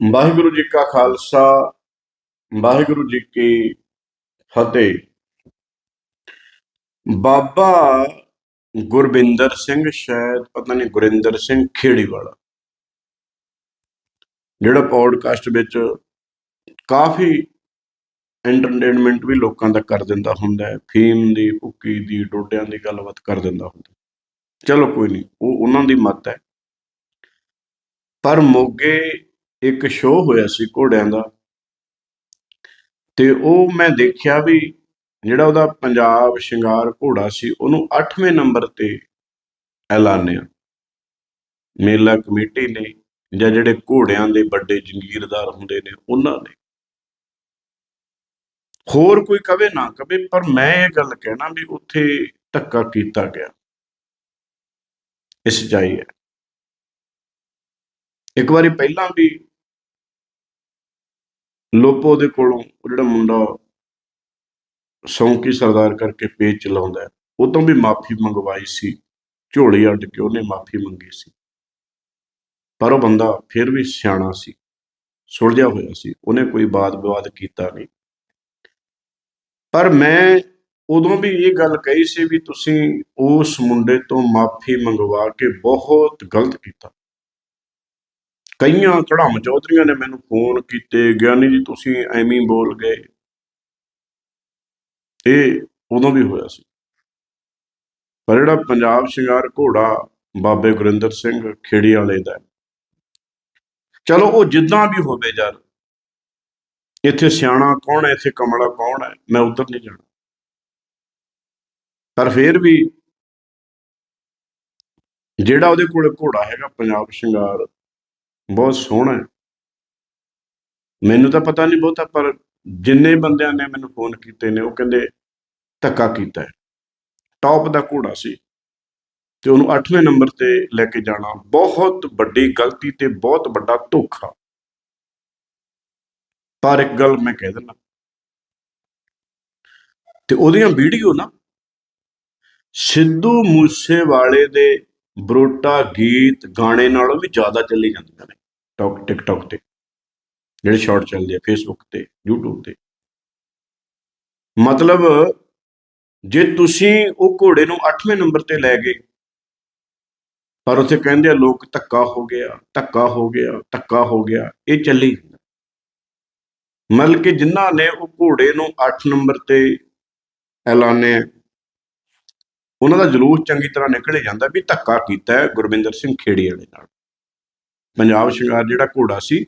ਵਾਹਿਗੁਰੂ ਜੀ ਕਾ ਖਾਲਸਾ, ਵਾਹਿਗੁਰੂ ਜੀ ਕੀ ਫਤਿਹ। ਬਾਬਾ ਗੁਰਬਿੰਦਰ ਸਿੰਘ ਸ਼ਾਇਦ, ਪਤਾ ਨਹੀਂ ਗੁਰਿੰਦਰ ਸਿੰਘ ਖੇੜੀ ਵਾਲਾ ਜਿਹੜਾ ਪੌਡਕਾਸਟ ਵਿੱਚ ਕਾਫੀ ਐਂਟਰਟੇਨਮੈਂਟ ਵੀ ਲੋਕਾਂ ਦਾ ਕਰ ਦਿੰਦਾ ਹੁੰਦਾ ਹੈ, ਫੀਮ ਦੀ, ਭੁੱਕੀ ਦੀ, ਡੋਡਿਆਂ ਦੀ ਗੱਲਬਾਤ ਕਰ ਦਿੰਦਾ ਹੁੰਦਾ ਚਲੋ ਕੋਈ ਨਹੀਂ, ਉਹ ਉਹਨਾਂ ਦੀ ਮੱਤ ਹੈ। ਪਰ ਮੋਗੇ ਇੱਕ ਸ਼ੋਅ ਹੋਇਆ ਸੀ ਘੋੜਿਆਂ ਦਾ। ਤੇ ਉਹ ਮੈਂ ਦੇਖਿਆ ਵੀ ਜਿਹੜਾ ਉਹਦਾ ਪੰਜਾਬ ਸ਼ਿੰਗਾਰ ਘੋੜਾ ਸੀ, ਉਹਨੂੰ 8ਵੇਂ ਨੰਬਰ ਤੇ ਐਲਾਨਿਆ। ਮੇਲਾ ਕਮੇਟੀ ਨੇ ਜਾਂ ਜਿਹੜੇ ਘੋੜਿਆਂ ਦੇ ਵੱਡੇ ਜੰਗੀਰਦਾਰ ਹੁੰਦੇ ਨੇ, ਉਹਨਾਂ ਨੇ। ਹੋਰ ਕੋਈ ਕਵੇ ਨਾ ਕਵੇ, ਪਰ ਮੈਂ ਇਹ ਗੱਲ ਕਹਿਣਾ ਵੀ ਉੱਥੇ ਧੱਕਾ ਕੀਤਾ ਗਿਆ। ਇਸ ਸੱਚਾਈ ਹੈ। ਇੱਕ ਵਾਰੀ ਪਹਿਲਾਂ ਵੀ ਲੋਪੋ ਦੇ ਕੋਲੋਂ ਉਹ ਜਿਹੜਾ ਮੁੰਡਾ ਸੌਂਕੀ ਸਰਦਾਰ ਕਰਕੇ ਪੇਜ ਚਲਾਉਂਦਾ ਉਹ ਤੋਂ ਵੀ ਮਾਫੀ ਮੰਗਵਾਈ ਸੀ। ਝੋਲੀ ਅੱਡ ਕੇ ਉਹਨੇ ਮਾਫੀ ਮੰਗੀ ਸੀ। ਪਰ ਉਹ ਬੰਦਾ ਫਿਰ ਵੀ ਸਿਆਣਾ ਸੀ, ਸੁਲਝਿਆ ਹੋਇਆ ਸੀ, ਉਹਨੇ ਕੋਈ ਬਾਤ ਵਿਵਾਦ ਕੀਤਾ ਨਹੀਂ। ਪਰ ਮੈਂ ਉਦੋਂ ਵੀ ਇਹ ਗੱਲ ਕਹੀ ਸੀ ਵੀ ਤੁਸੀਂ ਉਸ ਮੁੰਡੇ ਤੋਂ ਮਾਫੀ ਮੰਗਵਾ ਕੇ ਬਹੁਤ ਗਲਤ ਕੀਤਾ। ਕਈਆਂ ਚੜਾਮ ਚੌਧਰੀਆਂ ਨੇ ਮੈਨੂੰ ਫੋਨ ਕੀਤੇ ਗਿਆਨੀ ਜੀ, ਤੁਸੀਂ ਐਵੇਂ ਬੋਲ ਗਏ। ਇਹ ਉਦੋਂ ਵੀ ਹੋਇਆ ਸੀ। ਪਰ ਜਿਹੜਾ ਪੰਜਾਬ ਸ਼ਿੰਗਾਰ ਘੋੜਾ ਬਾਬੇ ਗੁਰਿੰਦਰ ਸਿੰਘ ਖੇੜੀ ਵਾਲੇ ਦਾ ਚਲੋ, ਉਹ ਜਿੱਦਾਂ ਵੀ ਹੋਵੇ ਯਾਰ, ਇੱਥੇ ਸਿਆਣਾ ਕੌਣ ਹੈ, ਇੱਥੇ ਕਮਲਾ ਕੌਣ ਹੈ, ਮੈਂ ਉਧਰ ਨਹੀਂ ਜਾਣਾ। ਪਰ ਫਿਰ ਵੀ ਜਿਹੜਾ ਉਹਦੇ ਕੋਲ ਘੋੜਾ ਹੈਗਾ, ਪੰਜਾਬ ਸ਼ਿੰਗਾਰ ਬਹੁਤ ਸੋਹਣਾ ਹੈ। ਮੈਨੂੰ ਤਾਂ ਪਤਾ ਨਹੀਂ ਬਹੁਤਾ, ਪਰ ਜਿੰਨੇ ਬੰਦਿਆਂ ਨੇ ਮੈਨੂੰ ਫੋਨ ਕੀਤੇ ਨੇ, ਉਹ ਕਹਿੰਦੇ ਧੱਕਾ ਕੀਤਾ ਹੈ। ਟੌਪ ਦਾ ਘੋੜਾ ਸੀ ਤੇ ਉਹਨੂੰ 8ਵੇਂ ਨੰਬਰ ਤੇ ਲੈ ਕੇ ਜਾਣਾ ਬਹੁਤ ਵੱਡੀ ਗਲਤੀ ਤੇ ਬਹੁਤ ਵੱਡਾ ਧੋਖਾ। ਪਰ ਇੱਕ ਗੱਲ ਮੈਂ ਕਹਿ ਦਿੰਦਾ, ਤੇ ਉਹਦੀਆਂ ਵੀਡੀਓ ਨਾ ਸਿੱਧੂ ਮੂਸੇਵਾਲੇ ਦੇ ਬਰੋਟਾ ਗੀਤ ਗਾਣੇ ਨਾਲੋਂ ਵੀ ਜ਼ਿਆਦਾ ਚੱਲੀ ਜਾਂਦੀਆਂ ਨੇ। ਟੌਕ, ਟਿਕਟੌਕ ਤੇ। ਜਿਹੜੇ ਸ਼ਾਰਟ ਚੱਲਦੇ ਆ ਫੇਸਬੁੱਕ ਤੇ, YouTube ਤੇ। ਮਤਲਬ ਜੇ ਤੁਸੀਂ ਉਹ ਘੋੜੇ ਨੂੰ 8ਵੇਂ ਨੰਬਰ ਤੇ ਲੈ ਗਏ, ਪਰ ਉੱਥੇ ਕਹਿੰਦੇ ਆ, ਲੋਕ ਧੱਕਾ ਹੋ ਗਿਆ, ਧੱਕਾ ਹੋ ਗਿਆ, ਧੱਕਾ ਹੋ ਗਿਆ। ਇਹ ਚੱਲੀ ਜਾਂਦਾ। ਮਤਲਬ ਕਿ ਜਿਨ੍ਹਾਂ ਨੇ ਉਹ ਘੋੜੇ ਨੂੰ 8 ਨੰਬਰ ਤੇ ਐਲਾਨੇ ਉਹਨਾਂ ਦਾ ਜਲੂਸ ਚੰਗੀ ਤਰ੍ਹਾਂ ਨਿਕਲੇ ਜਾਂਦਾ ਵੀ ਧੱਕਾ ਕੀਤਾ ਹੈ ਗੁਰਵਿੰਦਰ ਸਿੰਘ ਖੇੜੀ ਵਾਲੇ ਨਾਲ। ਪੰਜਾਬ ਸ਼ਿੰਗਾਰ ਜਿਹੜਾ ਘੋੜਾ ਸੀ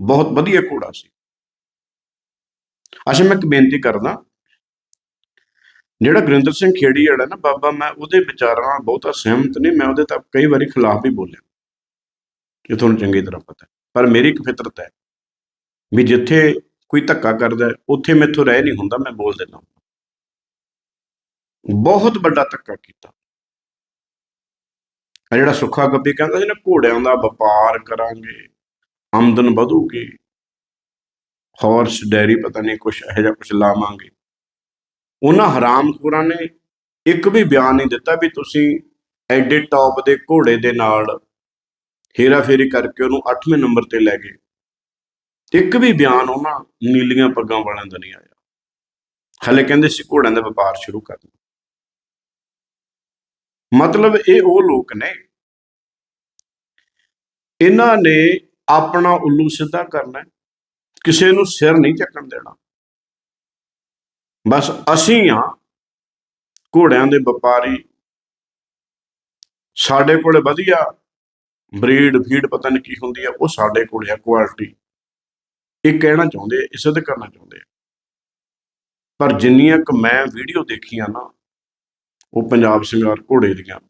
ਬਹੁਤ ਵਧੀਆ ਘੋੜਾ ਸੀ। ਅੱਛਾ ਮੈਂ ਇੱਕ ਬੇਨਤੀ ਕਰਦਾ ਜਿਹੜਾ ਗੁਰਿੰਦਰ ਸਿੰਘ ਖੇੜੀ ਵਾਲਾ ਨਾ ਬਾਬਾ ਮੈਂ ਉਹਦੇ ਵਿਚਾਰਾਂ ਨਾਲ ਬਹੁਤਾ ਸਹਿਮਤ ਨਹੀਂ ਮੈਂ ਉਹਦੇ ਤਾਂ ਕਈ ਵਾਰੀ ਖਿਲਾਫ ਵੀ ਬੋਲਿਆ। ਇਹ ਤੁਹਾਨੂੰ ਚੰਗੀ ਤਰ੍ਹਾਂ ਪਤਾ ਪਰ ਮੇਰੀ ਇੱਕ ਫਿਤਰਤ ਹੈ ਵੀ ਜਿੱਥੇ ਕੋਈ ਧੱਕਾ ਕਰਦਾ ਹੈ, ਉੱਥੇ ਮੈਥੋਂ ਰਹਿ ਨਹੀਂ ਹੁੰਦਾ ਮੈਂ ਬੋਲ ਦਿੰਦਾ ਬਹੁਤ ਵੱਡਾ ਧੱਕਾ ਕੀਤਾ। ਆ ਜਿਹੜਾ ਸੁੱਖਾ ਗੱਬੀ ਕਹਿੰਦਾ ਸੀ ਨਾ, ਘੋੜਿਆਂ ਦਾ ਵਪਾਰ ਕਰਾਂਗੇ, ਆਮਦਨ ਵਧੂਗੀ ਹਾਰਸ ਡੈਰੀ ਪਤਾ ਨਹੀਂ ਕੁਛ, ਇਹੋ ਜਿਹਾ ਕੁਛ ਲਾਵਾਂਗੇ। ਉਹਨਾਂ ਹਰਾਮਖੋਰਾਂ ਨੇ ਇੱਕ ਵੀ ਬਿਆਨ ਨਹੀਂ ਦਿੱਤਾ ਵੀ ਤੁਸੀਂ ਐਡੇ ਟੌਪ ਦੇ ਘੋੜੇ ਦੇ ਨਾਲ ਹੇਰਾ ਫੇਰੀ ਕਰਕੇ ਉਹਨੂੰ 8ਵੇਂ ਨੰਬਰ ਤੇ ਲੈ ਗਏ। ਇੱਕ ਵੀ ਬਿਆਨ ਉਹਨਾਂ ਨੀਲੀਆਂ ਪੱਗਾਂ ਵਾਲਿਆਂ ਦਾ ਨਹੀਂ ਆਇਆ। ਹਲੇ ਕਹਿੰਦੇ ਸੀ ਘੋੜਿਆਂ ਦਾ ਵਪਾਰ ਸ਼ੁਰੂ ਕਰਨਾ। ਮਤਲਬ ਇਹ ਉਹ ਲੋਕ ਨੇ। ਇਹਨਾਂ ਨੇ ਆਪਣਾ ਉੱਲੂ ਸਿੱਧਾ ਕਰਨਾ ਕਿਸੇ ਨੂੰ ਸਿਰ ਨਹੀਂ ਚੱਕਣ ਦੇਣਾ। ਬਸ ਅਸੀਂ ਆ ਘੋੜਿਆਂ ਦੇ ਵਪਾਰੀ। ਸਾਡੇ ਕੋਲੇ ਵਧੀਆ ਬਰੀਡ ਫੀਡ ਪਤਾ ਨਹੀਂ ਕੀ ਹੁੰਦੀ ਆ, ਉਹ ਸਾਡੇ ਕੋਲੇ ਆ, ਕੁਆਲਿਟੀ। ਇਹ ਕਹਿਣਾ ਚਾਹੁੰਦੇ ਇਹ ਸਿੱਧ ਕਰਨਾ ਚਾਹੁੰਦੇ ਪਰ ਜਿੰਨੀਆਂ ਕੁ ਮੈਂ ਵੀਡੀਓ ਦੇਖੀਆਂ ਨਾ ਉਹ ਪੰਜਾਬ ਸ਼ਿੰਗਾਰ ਘੋੜੇ ਦੀਆਂ।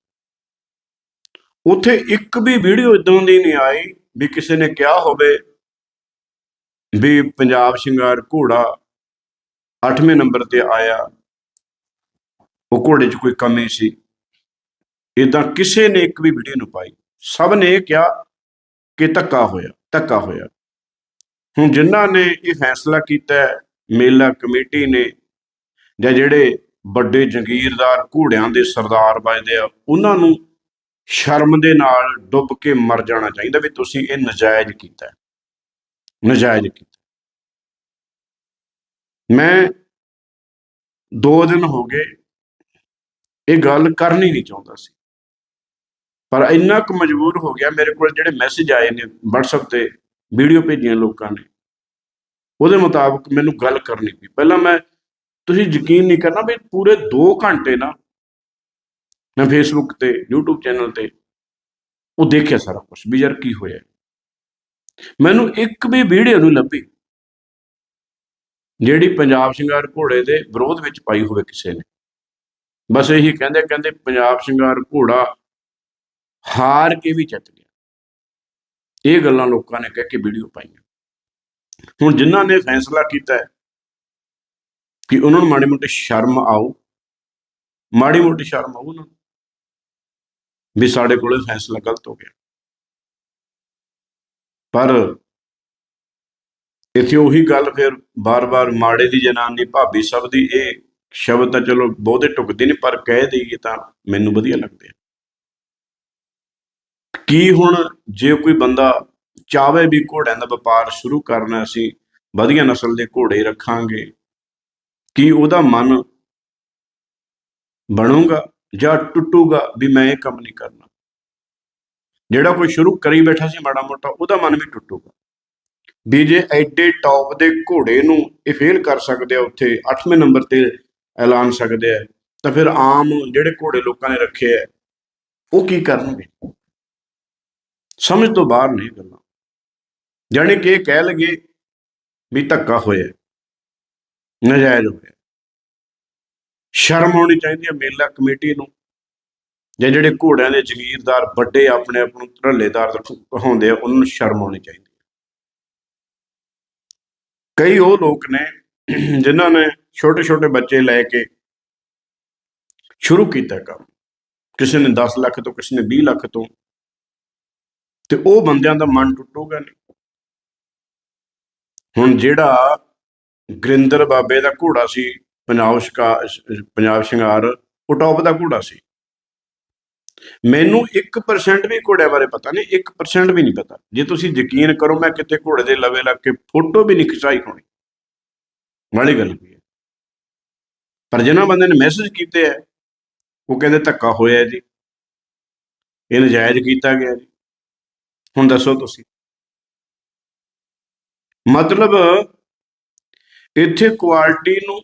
ਉੱਥੇ ਇੱਕ ਵੀ ਵੀਡੀਓ ਇਦਾਂ ਦੀ ਨਹੀਂ ਆਈ ਵੀ ਕਿਸੇ ਨੇ ਕਿਹਾ ਹੋਵੇ ਵੀ ਪੰਜਾਬ ਸ਼ਿੰਗਾਰ ਘੋੜਾ 8ਵੇਂ ਨੰਬਰ ਤੇ ਆਇਆ। ਉਹ ਘੋੜੇ 'ਚ ਕੋਈ ਕਮੀ ਸੀ। ਇਦਾਂ ਕਿਸੇ ਨੇ ਇੱਕ ਵੀ ਵੀਡੀਓ ਨੂੰ ਪਾਈ। ਸਭ ਨੇ ਇਹ ਕਿਹਾ ਕਿ ਧੱਕਾ ਹੋਇਆ ਧੱਕਾ ਹੋਇਆ। ਹੁਣ ਜਿਨ੍ਹਾਂ ਨੇ ਇਹ ਫੈਸਲਾ ਕੀਤਾ, ਮੇਲਾ ਕਮੇਟੀ ਨੇ ਜਾਂ ਜਿਹੜੇ ਵੱਡੇ ਜਗੀਰਦਾਰ ਘੋੜਿਆਂ ਦੇ ਸਰਦਾਰ ਵੱਜਦੇ ਆ, ਉਹਨਾਂ ਨੂੰ ਸ਼ਰਮ ਦੇ ਨਾਲ ਡੁੱਬ ਕੇ ਮਰ ਜਾਣਾ ਚਾਹੀਦਾ ਵੀ ਤੁਸੀਂ ਇਹ ਨਜਾਇਜ਼ ਕੀਤਾ ਹੈ। ਨਜਾਇਜ਼ ਕੀਤਾ ਮੈਂ ਦੋ ਦਿਨ ਹੋ ਗਏ ਇਹ ਗੱਲ ਕਰਨੀ ਨਹੀਂ ਚਾਹੁੰਦਾ ਸੀ। ਪਰ ਇੰਨਾ ਕੁ ਮਜਬੂਰ ਹੋ ਗਿਆ, ਮੇਰੇ ਕੋਲ ਜਿਹੜੇ ਮੈਸੇਜ ਆਏ ਨੇ WhatsApp ਤੇ, ਵੀਡੀਓ ਭੇਜੀਆਂ ਲੋਕਾਂ ਨੇ, ਉਹਦੇ ਮੁਤਾਬਕ ਮੈਨੂੰ ਗੱਲ ਕਰਨੀ ਪਈ। ਪਹਿਲਾਂ ਮੈਂ ਤੁਸੀਂ ਯਕੀਨ ਨਹੀਂ ਕਰਨਾ ਵੀ ਪੂਰੇ 2 ਘੰਟੇ ਨਾ ਮੈਂ ਫੇਸਬੁੱਕ ਤੇ, YouTube ਚੈਨਲ ਤੇ ਉਹ ਦੇਖਿਆ ਸਾਰਾ ਕੁਝ ਵੀ ਯਾਰ ਕੀ ਹੋਇਆ। ਮੈਨੂੰ ਇੱਕ ਵੀ ਵੀਡੀਓ ਨਹੀਂ ਲੱਭੀ। ਜਿਹੜੀ ਪੰਜਾਬ ਸ਼ਿੰਗਾਰ ਘੋੜੇ ਦੇ ਵਿਰੋਧ ਵਿੱਚ ਪਾਈ ਹੋਵੇ ਕਿਸੇ ਨੇ। ਬਸ ਇਹੀ ਕਹਿੰਦੇ ਕਹਿੰਦੇ ਪੰਜਾਬ ਸ਼ਿੰਗਾਰ ਘੋੜਾ ਹਾਰ ਕੇ ਵੀ ਜਿੱਤ ਗਿਆ। ਇਹ ਗੱਲਾਂ ਲੋਕਾਂ ਨੇ ਕਹਿ ਕੇ ਵੀਡੀਓ ਪਾਈਆਂ। ਹੁਣ ਜਿਨ੍ਹਾਂ ਨੇ ਫੈਸਲਾ ਕੀਤਾ ਹੈ ਕਿ ਉਹਨਾਂ ਨੂੰ ਮਾੜੀ ਮੋਟੀ ਸ਼ਰਮ ਆਓ, ਮਾੜੀ ਮੋਟੀ ਸ਼ਰਮ ਆਉ ਉਹਨਾਂ ਨੂੰ, ਵੀ ਸਾਡੇ ਕੋਲੇ ਫੈਸਲਾ ਗਲਤ ਹੋ ਗਿਆ। ਪਰ ਇੱਥੇ ਉਹੀ ਗੱਲ ਫਿਰ ਬਾਰ-ਬਾਰ ਮਾੜੇ ਦੀ ਜਨਾਨੀ, ਭਾਬੀ ਸਭ ਦੀ ਇਹ ਸ਼ਬਦ ਤਾਂ ਚਲੋ ਬਹੁਤੇ ਟੁਕਦੇ ਨਹੀਂ, ਪਰ ਕਹਿ ਦੇਈਏ ਤਾਂ ਮੈਨੂੰ ਵਧੀਆ ਲੱਗਦੇ ਆ। ਕੀ ਹੁਣ ਜੇ ਕੋਈ ਬੰਦਾ ਚਾਵੇ ਵੀ ਘੋੜਿਆਂ ਦਾ ਵਪਾਰ ਸ਼ੁਰੂ ਕਰਨਾ, ਅਸੀਂ ਵਧੀਆ ਨਸਲ ਦੇ ਘੋੜੇ ਰੱਖਾਂਗੇ ਕੀ ਉਹਦਾ ਮਨ ਬਣੂਗਾ ਜਾਂ ਟੁੱਟੂਗਾ ਵੀ ਮੈਂ ਇਹ ਕੰਮ ਨਹੀਂ ਕਰਨਾ? ਜਿਹੜਾ ਕੋਈ ਸ਼ੁਰੂ ਕਰੀ ਬੈਠਾ ਸੀ ਮਾੜਾ ਮੋਟਾ, ਉਹਦਾ ਮਨ ਵੀ ਟੁੱਟੂਗਾ। ਵੀ ਜੇ ਐਡੇ ਟੌਪ ਦੇ ਘੋੜੇ ਨੂੰ ਇਹ ਫੇਲ ਕਰ ਸਕਦੇ ਆ, ਉੱਥੇ 8ਵੇਂ ਨੰਬਰ ਤੇ ਐਲਾਨ ਸਕਦੇ ਆ, ਤਾਂ ਫਿਰ ਆਮ ਜਿਹੜੇ ਘੋੜੇ ਲੋਕਾਂ ਨੇ ਰੱਖੇ ਆ, ਉਹ ਕੀ ਕਰਨਗੇ? ਸਮਝ ਤੋਂ ਬਾਹਰ ਨਹੀਂ ਗੱਲਾਂ। ਜਾਣੀ ਕਿ ਇਹ ਕਹਿ ਲਗੇ ਵੀ ਧੱਕਾ ਹੋਇਆ। ਨਜਾਇਜ਼ ਹੋਇਆ ਸ਼ਰਮ ਆਉਣੀ ਚਾਹੀਦੀ ਹੈ ਮੇਲਾ ਕਮੇਟੀ ਨੂੰ। ਜਾਂ ਜਿਹੜੇ ਘੋੜਿਆਂ ਦੇ ਜ਼ਗੀਰਦਾਰ ਵੱਡੇ ਆਪਣੇ ਆਪ ਨੂੰ ਧਰਲੇਦਾਰ ਕਹਾਉਂਦੇ ਆ, ਉਹਨਾਂ ਨੂੰ ਸ਼ਰਮ ਆਉਣੀ ਚਾਹੀਦੀ ਹੈ ਕਈ ਉਹ ਲੋਕ ਨੇ ਜਿਨ੍ਹਾਂ ਨੇ ਛੋਟੇ ਛੋਟੇ ਬੱਚੇ ਲੈ ਕੇ ਸ਼ੁਰੂ ਕੀਤਾ ਕੰਮ। ਕਿਸੇ ਨੇ 10 ਲੱਖ ਤੋਂ, ਕਿਸੇ ਨੇ 20 ਲੱਖ ਤੋਂ। ਤੇ ਉਹ ਬੰਦਿਆਂ ਦਾ ਮਨ ਟੁੱਟੂਗਾ ਨਹੀਂ। ਹੁਣ ਜਿਹੜਾ ਗੁਰਿੰਦਰ ਬਾਬੇ ਦਾ ਘੋੜਾ ਸੀ, ਪੰਜਾਬ ਸ਼ਿਕਾ, ਪੰਜਾਬ ਸ਼ਿੰਗਾਰ, ਉਹ ਟੌਪ ਦਾ ਘੋੜਾ ਸੀ। ਮੈਨੂੰ 1% ਵੀ ਘੋੜਿਆਂ ਬਾਰੇ ਪਤਾ ਨਹੀਂ 1% ਵੀ ਨਹੀਂ ਪਤਾ। ਜੇ ਤੁਸੀਂ ਯਕੀਨ ਕਰੋ, ਮੈਂ ਕਿਤੇ ਘੋੜੇ ਦੇ ਲਵੇ ਲੱਗ ਕੇ ਫੋਟੋ ਵੀ ਨਹੀਂ ਖਿਚਾਈ ਹੋਣੀ। ਵਾਲੀ ਗੱਲ ਕੀ ਹੈ? ਪਰ ਜਿਨ੍ਹਾਂ ਬੰਦੇ ਨੇ ਮੈਸੇਜ ਕੀਤੇ ਆ ਉਹ ਕਹਿੰਦੇ ਧੱਕਾ ਹੋਇਆ ਜੀ। ਇਹ ਨਜਾਇਜ਼ ਕੀਤਾ ਗਿਆ ਜੀ। ਹੁਣ ਦੱਸੋ ਤੁਸੀਂ। ਮਤਲਬ ਇੱਥੇ ਕੁਆਲਿਟੀ ਨੂੰ,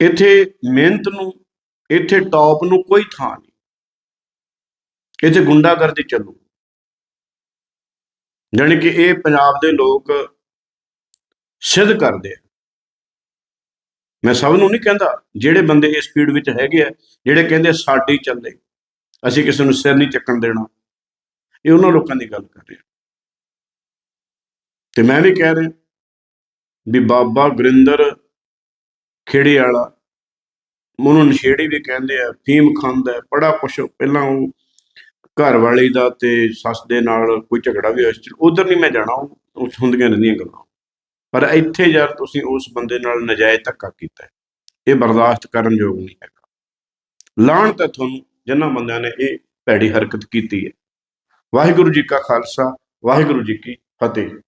ਇੱਥੇ ਮਿਹਨਤ ਨੂੰ, ਇੱਥੇ ਟੌਪ ਨੂੰ ਕੋਈ ਥਾਂ ਨਹੀਂ। ਇੱਥੇ ਗੁੰਡਾਗਰਦੀ ਚੱਲੂ। ਜਾਣੀ ਕਿ ਇਹ ਪੰਜਾਬ ਦੇ ਲੋਕ ਸਿੱਧ ਕਰਦੇ ਆ। ਮੈਂ ਸਭ ਨੂੰ ਨਹੀਂ ਕਹਿੰਦਾ, ਜਿਹੜੇ ਬੰਦੇ ਇਸ ਸਪੀਡ ਵਿੱਚ ਹੈਗੇ ਆ, ਜਿਹੜੇ ਕਹਿੰਦੇ ਸਾਡੀ ਚੱਲੇ, ਅਸੀਂ ਕਿਸੇ ਨੂੰ ਸਿਰ ਨਹੀਂ ਚੱਕਣ ਦੇਣਾ। ਇਹ ਉਹਨਾਂ ਲੋਕਾਂ ਦੀ ਗੱਲ ਕਰ ਰਿਹਾ। ਤੇ ਮੈਂ ਵੀ ਕਹਿ ਰਿਹਾ ਵੀ ਬਾਬਾ ਗੁਰਿੰਦਰ ਖੇੜੇ ਵਾਲਾ, ਉਹਨੂੰ ਨਸ਼ੇੜੀ ਵੀ ਕਹਿੰਦੇ ਆ, ਫੀਮ ਖਾਂਦਾ ਹੈ, ਬੜਾ ਕੁਛ, ਪਹਿਲਾਂ ਉਹ ਘਰ ਵਾਲੀ ਦਾ ਤੇ ਸੱਸ ਦੇ ਨਾਲ ਕੋਈ ਝਗੜਾ ਵੀ ਹੋਇਆ ਉਧਰ ਨਹੀਂ ਮੈਂ ਜਾਣਾ, ਉਹ ਉਹ ਹੁੰਦੀਆਂ ਰਹਿੰਦੀਆਂ ਗੱਲਾਂ। ਪਰ ਇੱਥੇ ਯਾਰ ਤੁਸੀਂ ਉਸ ਬੰਦੇ ਨਾਲ ਨਜਾਇਜ਼ ਧੱਕਾ ਕੀਤਾ ਇਹ ਬਰਦਾਸ਼ਤ ਕਰਨ ਯੋਗ ਨਹੀਂ ਹੈਗਾ। ਲਾਹਣ ਤਾਂ ਤੁਹਾਨੂੰ ਜਿਨ੍ਹਾਂ ਬੰਦਿਆਂ ਨੇ ਇਹ ਭੈੜੀ ਹਰਕਤ ਕੀਤੀ ਹੈ। ਵਾਹਿਗੁਰੂ ਜੀ ਕਾ ਖਾਲਸਾ, ਵਾਹਿਗੁਰੂ ਜੀ ਕੀ ਫਤਿਹ।